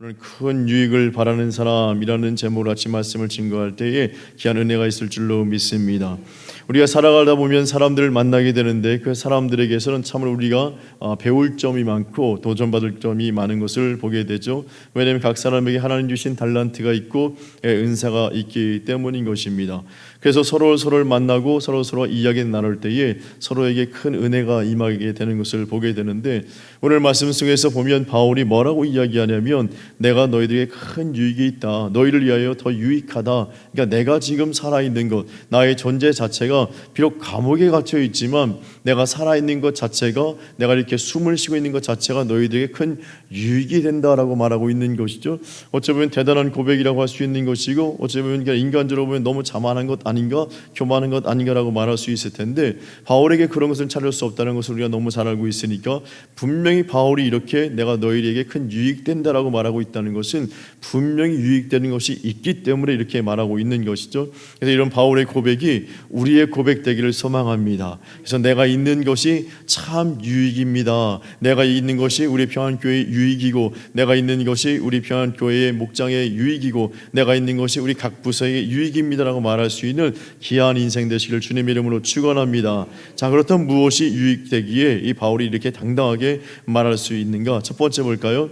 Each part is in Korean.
큰 유익을 바라는 사람이라는 제목으로 아침 말씀을 증거할 때에 귀한 은혜가 있을 줄로 믿습니다. 우리가 살아가다 보면 사람들을 만나게 되는데 그 사람들에게서는 참으로 우리가 아, 배울 점이 많고 도전받을 점이 많은 것을 보게 되죠. 왜냐하면 각 사람에게 하나님 주신 달란트가 있고 예, 은사가 있기 때문인 것입니다. 그래서 서로 서로를 만나고 서로 서로 이야기 나눌 때에 서로에게 큰 은혜가 임하게 되는 것을 보게 되는데 오늘 말씀 속에서 보면 바울이 뭐라고 이야기하냐면 내가 너희들에게 큰 유익이 있다. 너희를 위하여 더 유익하다. 그러니까 내가 지금 살아 있는 것, 나의 존재 자체가 비록 감옥에 갇혀 있지만 내가 살아 있는 것 자체가 내가 이렇게 숨을 쉬고 있는 것 자체가 너희들에게 큰 유익이 된다라고 말하고 있는 것이죠. 어찌 보면 대단한 고백이라고 할 수 있는 것이고 보면 그냥 인간적으로 보면 너무 자만한 것 아 닌가, 교만한 것 아닌가라고 말할 수 있을 텐데 바울에게 그런 것을 찾을 수 없다는 것을 우리가 너무 잘 알고 있으니까 분명히 바울이 이렇게 내가 너희에게 큰 유익된다라고 말하고 있다는 것은 분명히 유익되는 것이 있기 때문에 이렇게 말하고 있는 것이죠. 그래서 이런 바울의 고백이 우리의 고백 되기를 소망합니다. 그래서 내가 있는 것이 참 유익입니다. 내가 있는 것이 우리 평안교회의 유익이고 내가 있는 것이 우리 평안교회의 목장의 유익이고 내가 있는 것이 우리 각 부서의 유익입니다라고 말할 수 있는 귀한 인생 되시기를 주님의 이름으로 축원합니다. 자 그렇다면 무엇이 유익되기에 이 바울이 이렇게 당당하게 말할 수 있는가? 첫 번째 볼까요?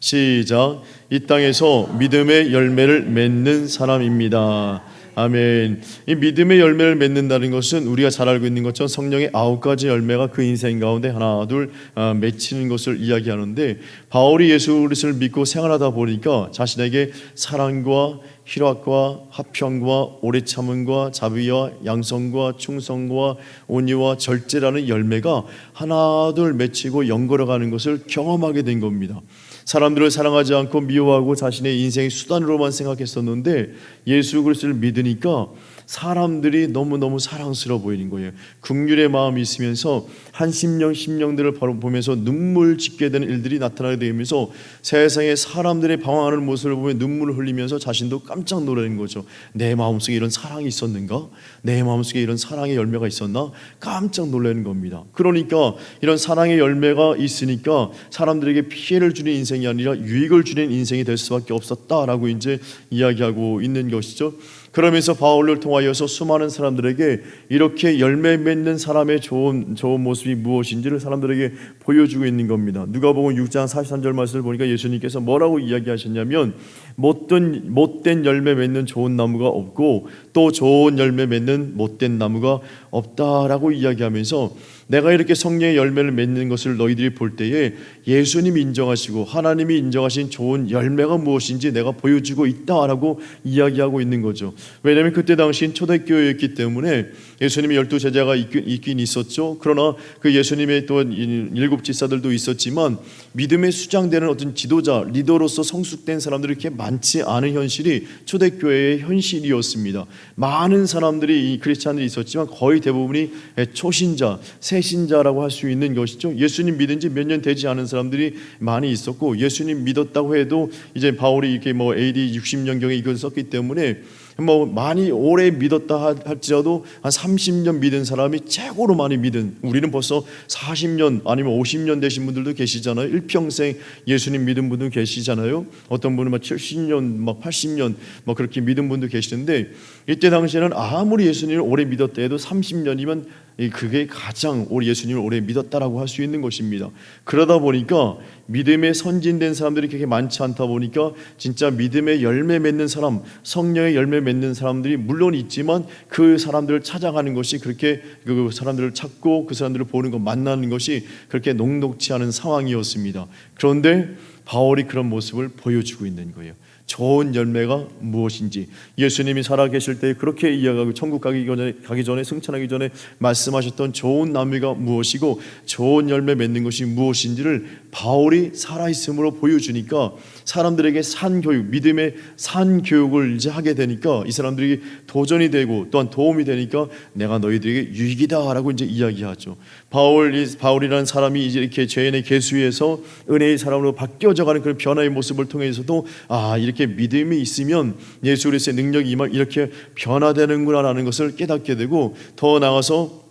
시작. 이 땅에서 믿음의 열매를 맺는 사람입니다. 아멘. 이 믿음의 열매를 맺는다는 것은 우리가 잘 알고 있는 것처럼 성령의 아홉 가지 열매가 그 인생 가운데 하나 둘 아, 맺히는 것을 이야기하는데 바울이 예수 그리스도를 믿고 생활하다 보니까 자신에게 사랑과 희락과 화평과 오래 참음과 자비와 양성과 충성과 온유와 절제라는 열매가 하나 둘 맺히고 연걸어가는 것을 경험하게 된 겁니다. 사람들을 사랑하지 않고 미워하고 자신의 인생의 수단으로만 생각했었는데 예수 그리스도를 믿으니까 사람들이 너무너무 사랑스러워 보이는 거예요. 국률의 마음이 있으면서 한 심령 심령들을 바로 보면서 눈물 짓게 되는 일들이 나타나게 되면서 세상에 사람들의 방황하는 모습을 보면 눈물을 흘리면서 자신도 깜짝 놀라는 거죠. 내 마음속에 이런 사랑이 있었는가? 내 마음속에 이런 사랑의 열매가 있었나? 깜짝 놀라는 겁니다. 그러니까 이런 사랑의 열매가 있으니까 사람들에게 피해를 주는 인생이 아니라 유익을 주는 인생이 될 수밖에 없었다라고 이제 이야기하고 있는 것이죠. 그러면서 바울을 통하여서 수많은 사람들에게 이렇게 열매 맺는 사람의 좋은 좋은 모습이 무엇인지를 사람들에게 보여주고 있는 겁니다. 누가복음 6장 43절 말씀을 보니까 예수님께서 뭐라고 이야기하셨냐면 못된 못된 열매 맺는 좋은 나무가 없고 또 좋은 열매 맺는 못된 나무가 없다라고 이야기하면서 내가 이렇게 성령의 열매를 맺는 것을 너희들이 볼 때에 예수님이 인정하시고 하나님이 인정하신 좋은 열매가 무엇인지 내가 보여주고 있다라고 이야기하고 있는 거죠. 왜냐하면 그때 당시엔 초대교회였기 때문에 예수님의 열두 제자가 있긴, 있긴 있었죠. 그러나 그 예수님의 또 일곱 지사들도 있었지만 믿음의 수장되는 어떤 지도자, 리더로서 성숙된 사람들이 이렇게 많지 않은 현실이 초대교회의 현실이었습니다. 많은 사람들이 이 크리스찬들이 있었지만 거의 대부분이 초신자, 새신자라고 할 수 있는 것이죠. 예수님 믿은 지 몇 년 되지 않은 사람들이 많이 있었고 예수님 믿었다고 해도 이제 바울이 이렇게 뭐 AD 60년경에 이걸 썼기 때문에 뭐 많이 오래 믿었다 할지라도 한 30년 믿은 사람이 최고로 많이 믿은 우리는 벌써 40년 아니면 50년 되신 분들도 계시잖아요. 일평생 예수님 믿은 분도 계시잖아요. 어떤 분은 막 70년, 막 80년 뭐 그렇게 믿은 분도 계시는데 이때 당시에는 아무리 예수님을 오래 믿었다 해도 30년이면 그게 가장 우리 예수님을 오래 믿었다라고 할 수 있는 것입니다. 그러다 보니까 믿음에 선진된 사람들이 그렇게 많지 않다 보니까 진짜 믿음의 열매 맺는 사람, 성령의 열매 맺는 사람들이 물론 있지만 그 사람들을 찾아가는 것이 그렇게 그 사람들을 찾고 그 사람들을 보는 것 만나는 것이 그렇게 녹록치 않은 상황이었습니다. 그런데 바울이 그런 모습을 보여주고 있는 거예요. 좋은 열매가 무엇인지 예수님이 살아계실 때 그렇게 이야기하고 천국 가기 전에 가기 전에 승천하기 전에 말씀하셨던 좋은 나무가 무엇이고 좋은 열매 맺는 것이 무엇인지를 바울이 살아 있음으로 보여주니까 사람들에게 산 교육, 믿음의 산 교육을 이제 하게 되니까 이 사람들이 도전이 되고 또한 도움이 되니까 내가 너희들에게 유익이다라고 이제 이야기하죠. 바울 바울이라는 사람이 이제 이렇게 죄인의 개수에서 은혜의 사람으로 바뀌어져가는 그런 변화의 모습을 통해서도 아 이렇게 믿음이 있으면 예수 그리스도의 능력이 이렇게 변화되는구나라는 것을 깨닫게 되고 더 나아가서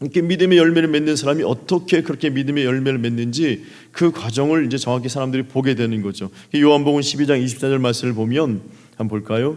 이렇게 믿음의 열매를 맺는 사람이 어떻게 그렇게 믿음의 열매를 맺는지 그 과정을 이제 정확히 사람들이 보게 되는 거죠. 요한복음 12장 24절 말씀을 보면 한번 볼까요?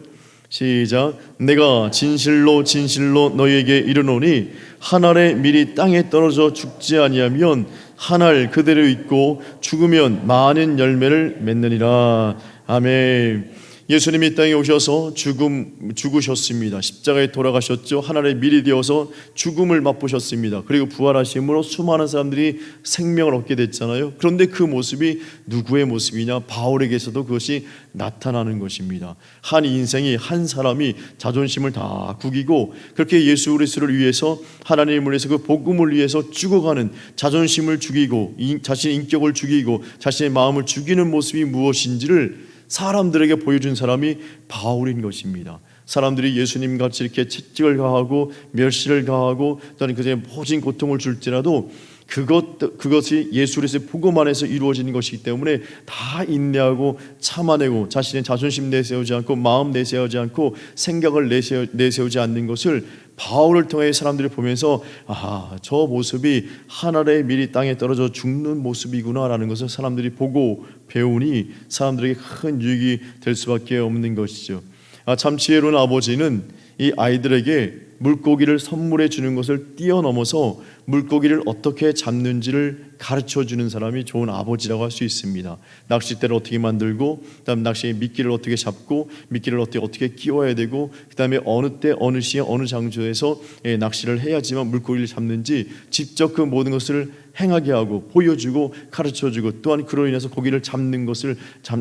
시작. 내가 진실로 진실로 너희에게 이르노니 한 알의 밀이 땅에 떨어져 죽지 아니하면 한 알 그대로 있고 죽으면 많은 열매를 맺느니라. 아멘. 예수님이 이 땅에 오셔서 죽음 죽으셨습니다. 십자가에 돌아가셨죠. 하나의 밀이 되어서 죽음을 맛보셨습니다. 그리고 부활하심으로 수많은 사람들이 생명을 얻게 됐잖아요. 그런데 그 모습이 누구의 모습이냐? 바울에게서도 그것이 나타나는 것입니다. 한 인생이 한 사람이 자존심을 다 구기고 그렇게 예수 그리스도를 위해서 하나님을 위해서 그 복음을 위해서 죽어가는 자존심을 죽이고 자신의 인격을 죽이고 자신의 마음을 죽이는 모습이 무엇인지를 사람들에게 보여준 사람이 바울인 것입니다. 사람들이 예수님 같이 이렇게 채찍을 가하고 멸시를 가하고 또는 그제 모진 고통을 줄지라도 그것 그것이 예수 그리스도의 복음 안에서 이루어지는 것이기 때문에 다 인내하고 참아내고 자신의 자존심 내세우지 않고 마음 내세우지 않고 생각을 내세우, 내세우지 않는 것을 바울을 통해 사람들이 보면서 아 저 모습이 하늘의 밀이 땅에 떨어져 죽는 모습이구나라는 것을 사람들이 보고 배우니 사람들에게 큰 유익이 될 수밖에 없는 것이죠. 아, 참 지혜로운 아버지는 이 아이들에게 물고기를 선물해 주는 것을 뛰어넘어서 물고기를 어떻게 잡는지를 가르쳐 주는 사람이 좋은 아버지라고 할 수 있습니다. 낚싯대를 어떻게 만들고, 그다음 낚시의 미끼를 어떻게 잡고, 미끼를 어떻게 어떻게 끼워야 되고, 그다음에 어느 때 어느 시에 어느 장소에서 예, 낚시를 해야지만 물고기를 잡는지 직접 그 모든 것을 행하게 하고 보여주고 가르쳐주고 또한 그로 인해서 고기를 잡는 것을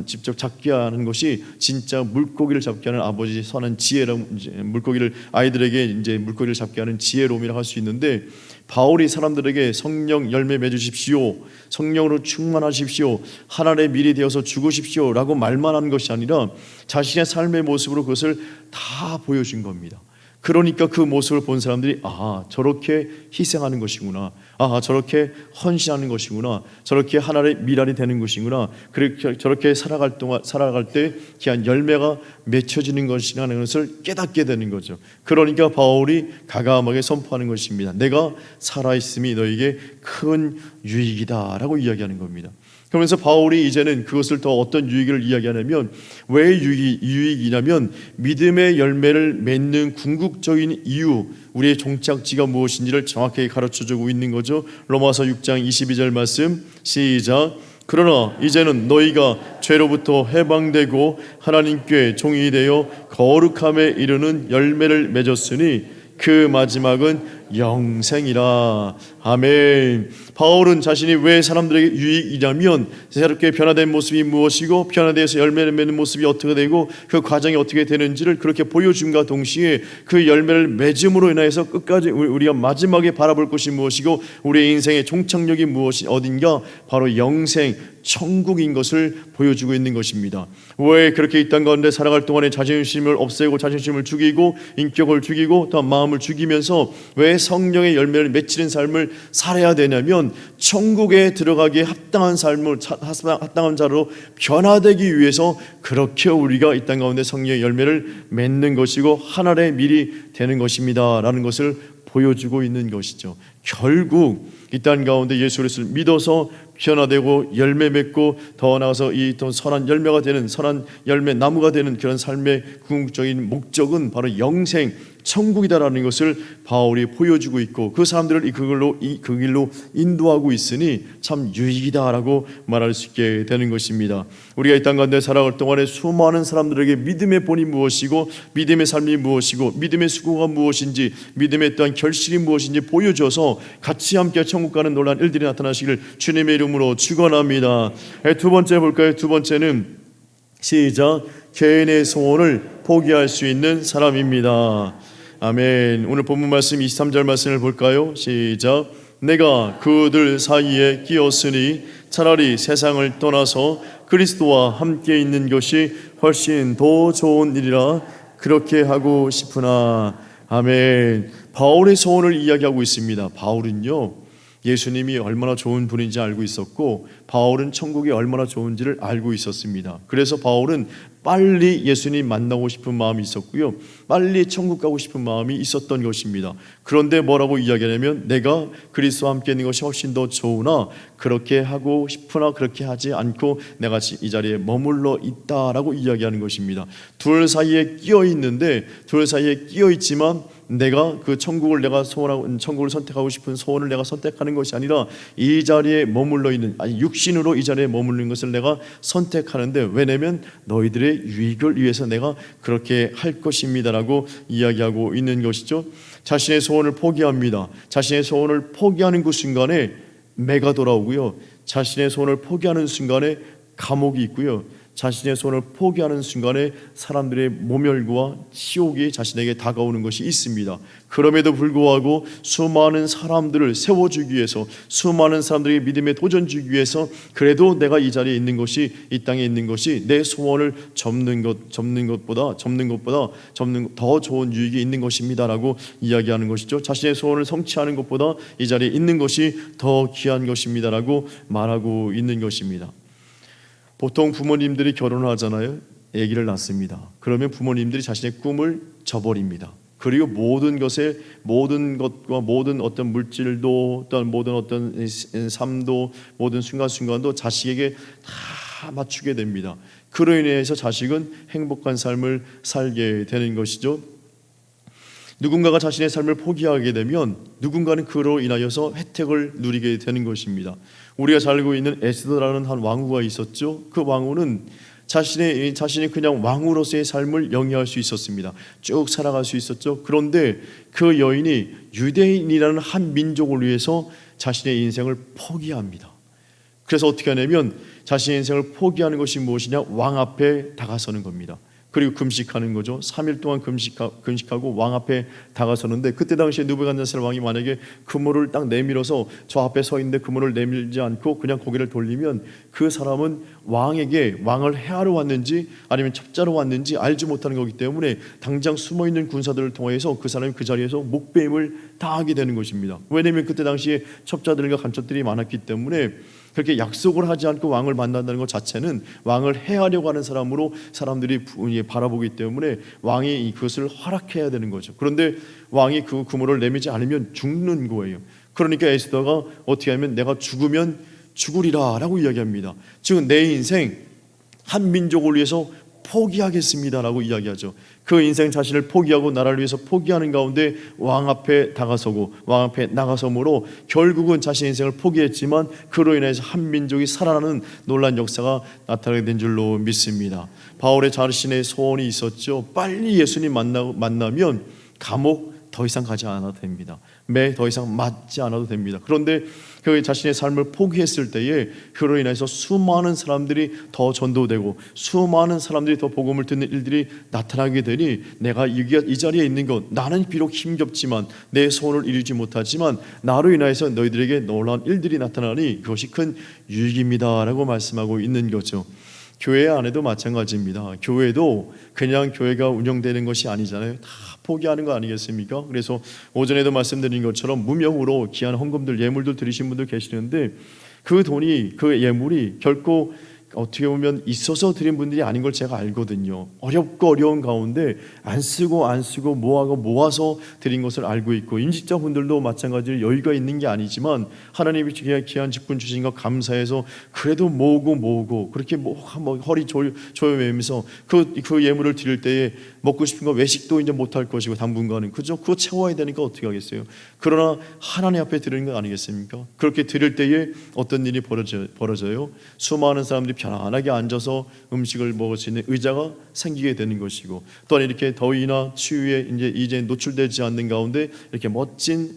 직접 잡게 하는 것이 진짜 물고기를 잡게 하는 아버지 선한 지혜라 물고기를 아이들에게 이제 물고기를 잡게 하는 지혜로움이라 할수 있는데 바울이 사람들에게 성령 열매 맺으십시오 성령으로 충만하십시오 하나님의 미리 되어서 죽으십시오라고 말만 하는 것이 아니라 자신의 삶의 모습으로 그것을 다 보여준 겁니다. 그러니까 그 모습을 본 사람들이 아 저렇게 희생하는 것이구나. 아 그렇게 헌신하는 것이구나. 저렇게 하나의 미랄이 되는 것이구나. 그렇게 저렇게 살아갈 동안 살아갈 때 귀한 열매가 맺혀지는 것이라는 것을 깨닫게 되는 거죠. 그러니까 바울이 가감하게 선포하는 것입니다. 내가 살아있음이 너에게 큰 유익이다라고 이야기하는 겁니다 그러면서 바울이 이제는 그것을 더 어떤 유익을 이야기하냐면 왜 유익, 유익이냐면 믿음의 열매를 맺는 궁극적인 이유 우리의 종착지가 무엇인지를 정확하게 가르쳐주고 있는 거죠. 로마서 6장 22절 말씀 시작. 그러나 이제는 너희가 죄로부터 해방되고 하나님께 종이 되어 거룩함에 이르는 열매를 맺었으니 그 마지막은 영생이라. 아멘. 바울은 자신이 왜 사람들에게 유익이냐면 새롭게 변화된 모습이 무엇이고 변화되어서 열매를 맺는 모습이 어떻게 되고 그 과정이 어떻게 되는지를 그렇게 보여줌과 동시에 그 열매를 맺음으로 인하여서 끝까지 우리가 마지막에 바라볼 것이 무엇이고 우리의 인생의 종착역이 무엇이 어딘가 바로 영생 천국인 것을 보여주고 있는 것입니다. 왜 그렇게 이 땅 가운데 살아갈 동안에 자존심을 없애고 자존심을 죽이고 인격을 죽이고 또 마음을 죽이면서 왜 성령의 열매를 맺히는 삶을 살아야 되냐면 천국에 들어가기에 합당한 삶을 합당한 자로 변화되기 위해서 그렇게 우리가 이 땅 가운데 성령의 열매를 맺는 것이고 하나의 밀이 되는 것입니다라는 것을 보여주고 있는 것이죠. 결국 이 땅 가운데 예수 그리스도를 믿어서 변화되고 열매 맺고 더 나아가서 이또 선한 열매가 되는 선한 열매 나무가 되는 그런 삶의 궁극적인 목적은 바로 영생 천국이다라는 것을 바울이 보여주고 있고 그 사람들을 그걸로 그 길로 인도하고 있으니 참 유익이다라고 말할 수 있게 되는 것입니다. 우리가 이 땅 가운데 살아갈 동안에 수많은 사람들에게 믿음의 본이 무엇이고 믿음의 삶이 무엇이고 믿음의 수고가 무엇인지 믿음의 또한 결실이 무엇인지 보여줘서 같이 함께 천국 가는 놀란 일들이 나타나시기를 주님의 이름으로 축원합니다. 두 번째 볼까요? 두 번째는 시작 개인의 소원을 포기할 수 있는 사람입니다. 아멘. 오늘 본문 말씀 23절 말씀을 볼까요? 시작. 내가 그들 사이에 끼었으니 차라리 세상을 떠나서 그리스도와 함께 있는 것이 훨씬 더 좋은 일이라 그렇게 하고 싶으나 아멘. 바울의 소원을 이야기하고 있습니다. 바울은요. 예수님이 얼마나 좋은 분인지 알고 있었고 바울은 천국이 얼마나 좋은지를 알고 있었습니다. 그래서 바울은 빨리 예수님 만나고 싶은 마음이 있었고요. 빨리 천국 가고 싶은 마음이 있었던 것입니다. 그런데 뭐라고 이야기하냐면 내가 그리스도와 함께 있는 것이 훨씬 더 좋으나 그렇게 하고 싶으나 그렇게 하지 않고 내가 이 자리에 머물러 있다라고 이야기하는 것입니다. 둘 사이에 끼어 있는데 둘 사이에 끼어 있지만 내가 그 천국을 내가 소원하고 천국을 선택하고 싶은 소원을 내가 선택하는 것이 아니라 이 자리에 머물러 있는 아니 육신으로 이 자리에 머무르는 것을 내가 선택하는데 왜냐면 너희들의 유익을 위해서 내가 그렇게 할 것입니다라고 이야기하고 있는 것이죠. 자신의 소원을 포기합니다. 자신의 소원을 포기하는 그 순간에 매가 돌아오고요. 자신의 소원을 포기하는 순간에 감옥이 있고요. 자신의 손을 포기하는 순간에 사람들의 모멸과 치욕이 자신에게 다가오는 것이 있습니다. 그럼에도 불구하고 수많은 사람들을 세워주기 위해서 수많은 사람들에게 믿음의 도전 주기 위해서 그래도 내가 이 자리에 있는 것이 이 땅에 있는 것이 내 소원을 접는 것 접는 것보다 접는 것보다 접는 더 좋은 유익이 있는 것입니다라고 이야기하는 것이죠. 자신의 소원을 성취하는 것보다 이 자리에 있는 것이 더 귀한 것입니다라고 말하고 있는 것입니다. 보통 부모님들이 결혼을 하잖아요. 아기를 낳습니다. 그러면 부모님들이 자신의 꿈을 저버립니다. 그리고 모든 것에 모든 것과 모든 어떤 물질도 또한 모든 어떤 삶도 모든 순간순간도 자식에게 다 맞추게 됩니다. 그로 인해서 자식은 행복한 삶을 살게 되는 것이죠. 누군가가 자신의 삶을 포기하게 되면 누군가는 그로 인하여서 혜택을 누리게 되는 것입니다. 우리가 살고 있는 에스더라는 한 왕후가 있었죠. 그 왕후는 자신의 자신이 그냥 왕으로서의 삶을 영위할 수 있었습니다. 쭉 살아갈 수 있었죠. 그런데 그 여인이 유대인이라는 한 민족을 위해서 자신의 인생을 포기합니다. 그래서 어떻게 하냐면 자신의 인생을 포기하는 것이 무엇이냐? 왕 앞에 다가서는 겁니다. 그리고 금식하는 거죠. 3일 동안 금식하, 금식하고 왕 앞에 다가서는데 그때 당시에 느부갓네살 왕이 만약에 그물을 딱 내밀어서 저 앞에 서 있는데 그물을 내밀지 않고 그냥 고개를 돌리면 그 사람은 왕에게 왕을 해하러 왔는지 아니면 첩자로 왔는지 알지 못하는 거기 때문에 당장 숨어 있는 군사들을 통해서 그 사람이 그 자리에서 목배임을 당하게 되는 것입니다. 왜냐하면 그때 당시에 첩자들과 간첩들이 많았기 때문에 그렇게 약속을 하지 않고 왕을 만난다는 것 자체는 왕을 해하려고 하는 사람으로 사람들이 바라보기 때문에 왕이 그것을 허락해야 되는 거죠. 그런데 왕이 그 구물을 내밀지 않으면 죽는 거예요. 그러니까 에스더가 어떻게 하면 내가 죽으면 죽으리라라고 이야기합니다. 즉 내 인생 한 민족을 위해서 포기하겠습니다라고 이야기하죠. 그 인생 자신을 포기하고 나라를 위해서 포기하는 가운데 왕 앞에 다가서고 왕 앞에 나가서므로 결국은 자신의 인생을 포기했지만 그로 인해서 한 민족이 살아나는 놀란 역사가 나타나게 된 줄로 믿습니다. 바울의 자신의 소원이 있었죠. 빨리 예수님 만나, 만나면 감옥 더 이상 가지 않아도 됩니다. 매 더 이상 맞지 않아도 됩니다. 그런데 그 자신의 삶을 포기했을 때에 그로 인해서 수많은 사람들이 더 전도되고 수많은 사람들이 더 복음을 듣는 일들이 나타나게 되니 내가 이 자리에 있는 것 나는 비록 힘겹지만 내 소원을 이루지 못하지만 나로 인하여서 너희들에게 놀라운 일들이 나타나니 그것이 큰 유익입니다라고 말씀하고 있는 거죠. 교회 안에도 마찬가지입니다. 교회도 그냥 교회가 운영되는 것이 아니잖아요. 다 포기하는 거 아니겠습니까? 그래서 오전에도 말씀드린 것처럼 무명으로 귀한 헌금들 예물들 드리신 분들 계시는데 그 돈이 그 예물이 결코 어떻게 보면 있어서 드린 분들이 아닌 걸 제가 알거든요. 어렵고 어려운 가운데 안 쓰고 안 쓰고 모아고 모아서 드린 것을 알고 있고 임직자분들도 마찬가지로 여유가 있는 게 아니지만 하나님이 귀한 직분 주신 것 감사해서 그래도 모으고 모으고 그렇게 뭐, 뭐 허리 조여매면서 그, 그 예물을 드릴 때에 먹고 싶은 거 외식도 이제 못할 것이고 당분간은 그죠? 그거 채워야 되니까 어떻게 하겠어요? 그러나 하나님 앞에 드리는 거 아니겠습니까? 그렇게 드릴 때에 어떤 일이 벌어져, 벌어져요? 수많은 사람들이 편안하게 앉아서 음식을 먹을 수 있는 의자가 생기게 되는 것이고 또한 이렇게 더위나 추위에 이제 이제 노출되지 않는 가운데 이렇게 멋진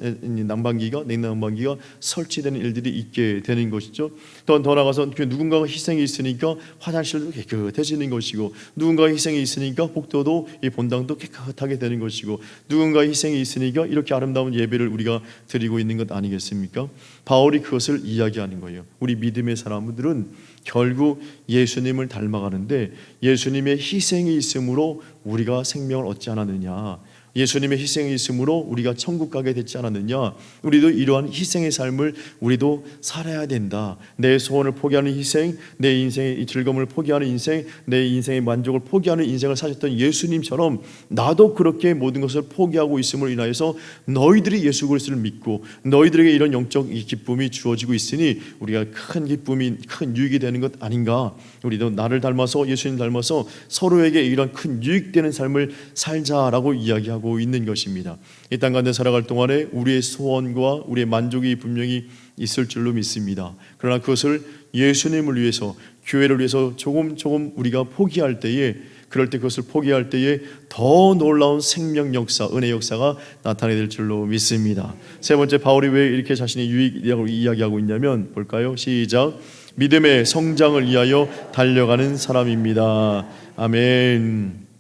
난방기가 냉난방기가 설치되는 일들이 있게 되는 것이죠. 또한 더 나가서 그 누군가가 희생이 있으니까 화장실도 깨끗해지는 것이고 누군가 희생이 있으니까 복도도 이 본당도 깨끗하게 되는 것이고 누군가 희생이 있으니까 이렇게 아름다운 예배를 우리가 드리고 있는 것 아니겠습니까? 바울이 그것을 이야기하는 거예요. 우리 믿음의 사람들은 결국 예수님을 닮아가는데 예수님의 희생이 있으므로 우리가 생명을 얻지 않았느냐. 예수님의 희생이 있으므로 우리가 천국 가게 됐지 않았느냐? 우리도 이러한 희생의 삶을 우리도 살아야 된다. 내 소원을 포기하는 희생, 내 인생의 즐거움을 포기하는 인생, 내 인생의 만족을 포기하는 인생을 사셨던 예수님처럼 나도 그렇게 모든 것을 포기하고 있음으로 인하여서 너희들이 예수 그리스도를 믿고 너희들에게 이런 영적 기쁨이 주어지고 있으니 우리가 큰 기쁨이 큰 유익이 되는 것 아닌가? 우리도 나를 닮아서 예수님 닮아서 서로에게 이런 큰 유익되는 삶을 살자라고 이야기하고 하고 있는 것입니다. 이 땅 가운데 살아갈 동안에 우리의 소원과 우리의 만족이 분명히 있을 줄로 믿습니다. 그러나 그것을 예수님을 위해서 교회를 위해서 조금 조금 우리가 포기할 때에 그럴 때 그것을 포기할 때에 더 놀라운 생명 역사, 은혜 역사가 나타나게 될 줄로 믿습니다. 세 번째 바울이 왜 이렇게 자신의 유익이라고 이야기하고 있냐면 볼까요? 시작. 믿음의 성장을 위하여 달려가는 사람입니다. 아멘.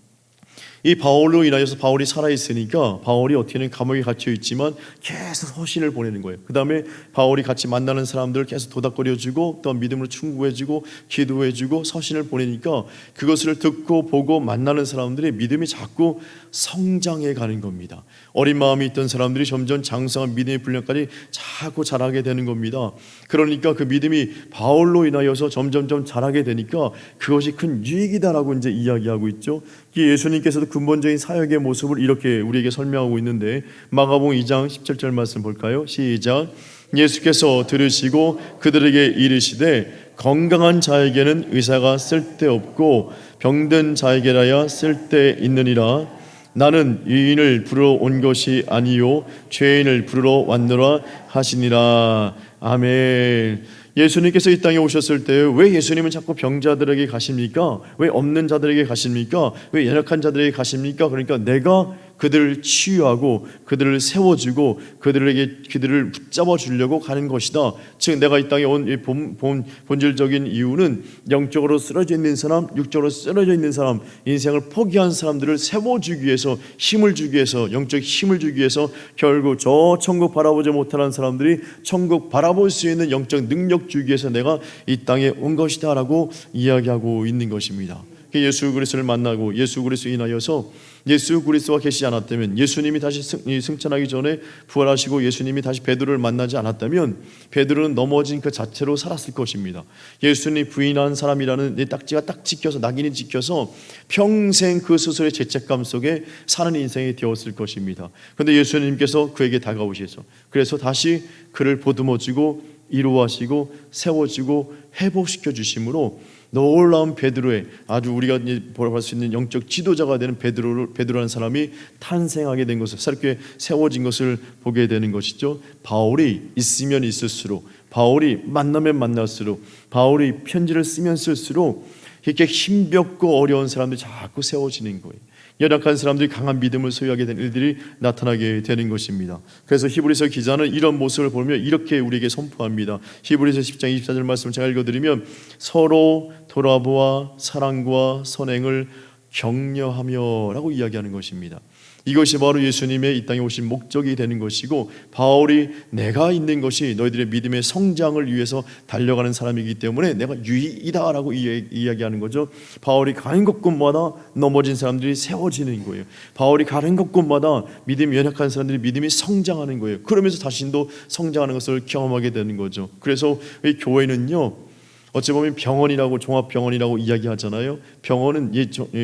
이 바울로 인하여서 바울이 살아 있으니까 바울이 어떻게는 감옥에 갇혀 있지만 계속 서신을 보내는 거예요. 그 다음에 바울이 같이 만나는 사람들 계속 도닥거려주고 또 믿음으로 충고해주고 기도해주고 서신을 보내니까 그것을 듣고 보고 만나는 사람들의 믿음이 자꾸 성장해 가는 겁니다. 어린 마음이 있던 사람들이 점점 장성한 믿음의 분량까지 자꾸 자라게 되는 겁니다. 그러니까 그 믿음이 바울로 인하여서 점점점 자라게 되니까 그것이 큰 유익이다라고 이제 이야기하고 있죠. 예수님께서도 근본적인 사역의 모습을 이렇게 우리에게 설명하고 있는데 마가복음 2장 17절 말씀 볼까요? 시작. 예수께서 들으시고 그들에게 이르시되 건강한 자에게는 의사가 쓸데없고 병든 자에게라야 쓸데 있느니라 나는 유인을 부르러 온 것이 아니요 죄인을 부르러 왔노라 하시니라 아멘. 예수님께서 이 땅에 오셨을 때 왜 예수님은 자꾸 병자들에게 가십니까? 왜 없는 자들에게 가십니까? 왜 연약한 자들에게 가십니까? 그러니까 내가 그들을 치유하고 그들을 세워주고 그들에게 그들을 붙잡아 주려고 가는 것이다. 즉 내가 이 땅에 온 본, 본, 본질적인 이유는 영적으로 쓰러져 있는 사람, 육적으로 쓰러져 있는 사람, 인생을 포기한 사람들을 세워주기 위해서 힘을 주기 위해서 영적 힘을 주기 위해서 결국 저 천국 바라보지 못하는 사람들이 천국 바라볼 수 있는 영적 능력 주기 위해서 내가 이 땅에 온 것이다라고 이야기하고 있는 것입니다. 예수 그리스도를 만나고 예수 그리스도 인하여서 예수 그리스도가 계시지 않았다면 예수님이 다시 승, 천하기 전에 부활하시고 예수님이 다시 베드로를 만나지 않았다면 베드로는 넘어진 그 자체로 살았을 것입니다. 예수님 부인한 사람이라는 이 딱지가 딱 찍혀서 낙인이 찍혀서 평생 그 스스로의 죄책감 속에 사는 인생이 되었을 것입니다. 그런데 예수님께서 그에게 다가오셔서 그래서 다시 그를 보듬어주고 이루하시고 세워주고 회복시켜 주심으로 놀라운 베드로의 아주 우리가 보러 수 있는 영적 지도자가 되는 베드로 베드로라는 사람이 탄생하게 된 것을 새롭게 세워진 것을 보게 되는 것이죠. 바울이 있으면 있을수록 바울이 만나면 만날수록 바울이 편지를 쓰면 쓸수록 이렇게 힘겹고 어려운 사람들이 자꾸 세워지는 거예요. 연약한 사람들이 강한 믿음을 소유하게 된 일들이 나타나게 되는 것입니다. 그래서 히브리서 기자는 이런 모습을 보며 이렇게 우리에게 선포합니다. 히브리서 10장 24절 말씀을 제가 읽어드리면 서로 돌아보아 사랑과 선행을 격려하며라고 이야기하는 것입니다. 이것이 바로 예수님의 이 땅에 오신 목적이 되는 것이고 바울이 내가 있는 것이 너희들의 믿음의 성장을 위해서 달려가는 사람이기 때문에 내가 유익이다라고 이야기하는 거죠. 바울이 가는 곳곳마다 넘어진 사람들이 세워지는 거예요. 바울이 가는 곳곳마다 믿음이 연약한 사람들이 믿음이 성장하는 거예요. 그러면서 자신도 성장하는 것을 경험하게 되는 거죠. 그래서 이 교회는요. 어찌 보면 병원이라고 종합병원이라고 이야기하잖아요. 병원은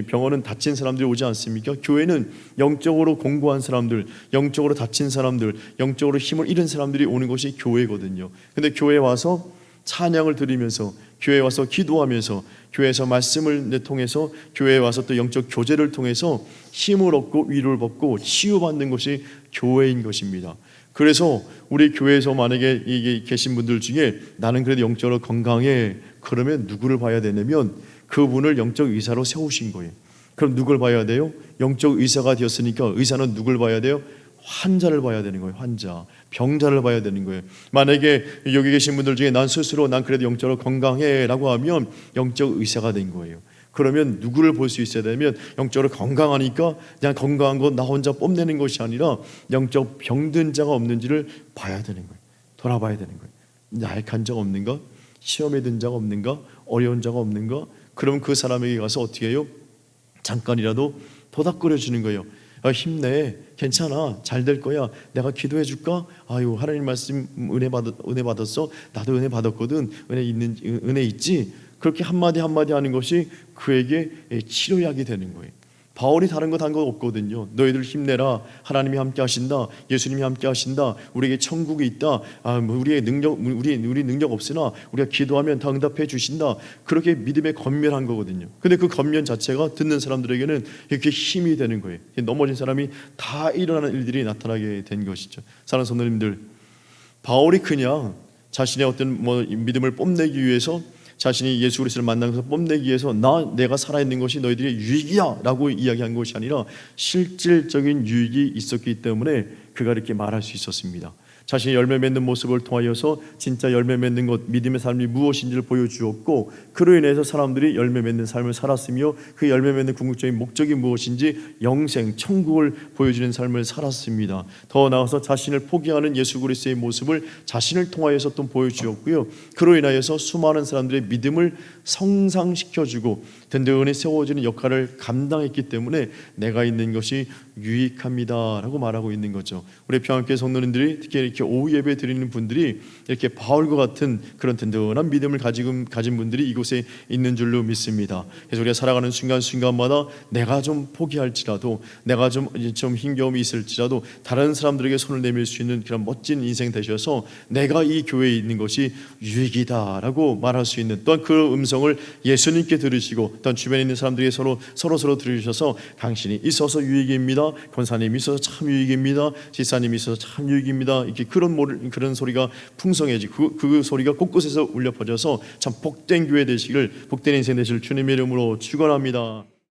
병원은 다친 사람들이 오지 않습니까? 교회는 영적으로 공고한 사람들, 영적으로 다친 사람들, 영적으로 힘을 잃은 사람들이 오는 것이 교회거든요. 근데 교회 와서 찬양을 드리면서 교회 와서 기도하면서 교회에서 말씀을 통해서 교회에 와서 또 영적 교제를 통해서 힘을 얻고 위로를 받고 치유받는 것이 교회인 것입니다. 그래서 우리 교회에서 만약에 이게 계신 분들 중에 나는 그래도 영적으로 건강해 그러면 누구를 봐야 되냐면 그분을 영적 의사로 세우신 거예요. 그럼 누굴 봐야 돼요? 영적 의사가 되었으니까 의사는 누굴 봐야 돼요? 환자를 봐야 되는 거예요. 환자, 병자를 봐야 되는 거예요. 만약에 여기 계신 분들 중에 난 스스로 난 그래도 영적으로 건강해라고 하면 영적 의사가 된 거예요. 그러면 누구를 볼 수 있어야 되면 영적으로 건강하니까 그냥 건강한 거 나 혼자 뽐내는 것이 아니라 영적 병든 자가 없는지를 봐야 되는 거예요. 돌아봐야 되는 거예요. 약한 자가 없는가? 시험에 든 자가 없는가? 어려운 자가 없는가? 그럼 그 사람에게 가서 어떻게 해요? 잠깐이라도 도닥거려 주는 거예요. 아, 힘내 괜찮아 잘 될 거야 내가 기도해 줄까 아유 하나님 말씀 은혜 받 은혜 받았어 나도 은혜 받았거든 은혜 있는 은혜 있지 그렇게 한마디 한마디 하는 것이 그에게 치료약이 되는 거예요. 바울이 다른 거 단거 없거든요. 너희들 힘내라. 하나님이 함께 하신다. 예수님이 함께 하신다. 우리에게 천국이 있다. 아, 뭐 우리의 능력 우리 우리 능력 없으나 우리가 기도하면 다 응답해 주신다. 그렇게 믿음에 건면한 거거든요. 근데 그 건면 자체가 듣는 사람들에게는 이렇게 힘이 되는 거예요. 넘어진 사람이 다 일어나는 일들이 나타나게 된 것이죠. 사랑하는 성도님들, 바울이 그냥 자신의 어떤 뭐 믿음을 뽐내기 위해서 자신이 예수 그리스도를 것을 뽐내기 위해서 나 내가 살아있는 것이 너희들의 유익이야라고 이야기한 것이 아니라 실질적인 유익이 있었기 때문에 그가 이렇게 말할 수 있었습니다. 자신이 열매 맺는 모습을 통하여서 진짜 열매 맺는 것 믿음의 삶이 무엇인지를 보여주었고 그로 인해서 사람들이 열매 맺는 삶을 살았으며 그 열매 맺는 궁극적인 목적이 무엇인지 영생 천국을 보여주는 삶을 살았습니다. 더 나아가서 자신을 포기하는 예수 그리스도의 모습을 자신을 통하여서 또 보여주었고요. 그로 인하여서 수많은 사람들의 믿음을 성장시켜주고 든든히 세워지는 역할을 감당했기 때문에 내가 있는 것이 유익합니다라고 말하고 있는 거죠. 우리 평안교회 성도님들이 특히 이렇게 오후 예배 드리는 분들이 이렇게 바울과 같은 그런 든든한 믿음을 가지고 가진 분들이 이곳에 있는 줄로 믿습니다. 그래서 우리가 살아가는 순간 순간마다 내가 좀 포기할지라도 내가 좀 좀 힘겨움이 있을지라도 다른 사람들에게 손을 내밀 수 있는 그런 멋진 인생 되셔서 내가 이 교회에 있는 것이 유익이다라고 말할 수 있는 또한 그 음성을 예수님께 들으시고 또한 주변에 있는 사람들에게 서로 서로 서로 들으셔서 당신이 있어서 유익입니다. 권사님이 있어서 참 유익입니다. 지사님이 있어서 참 유익입니다. 이렇게 그런 모 그런 소리가 풍성해지 그, 그 소리가 곳곳에서 울려 퍼져서 참 복된 교회 되시길 복된 인생 되시길 주님의 이름으로 축원합니다.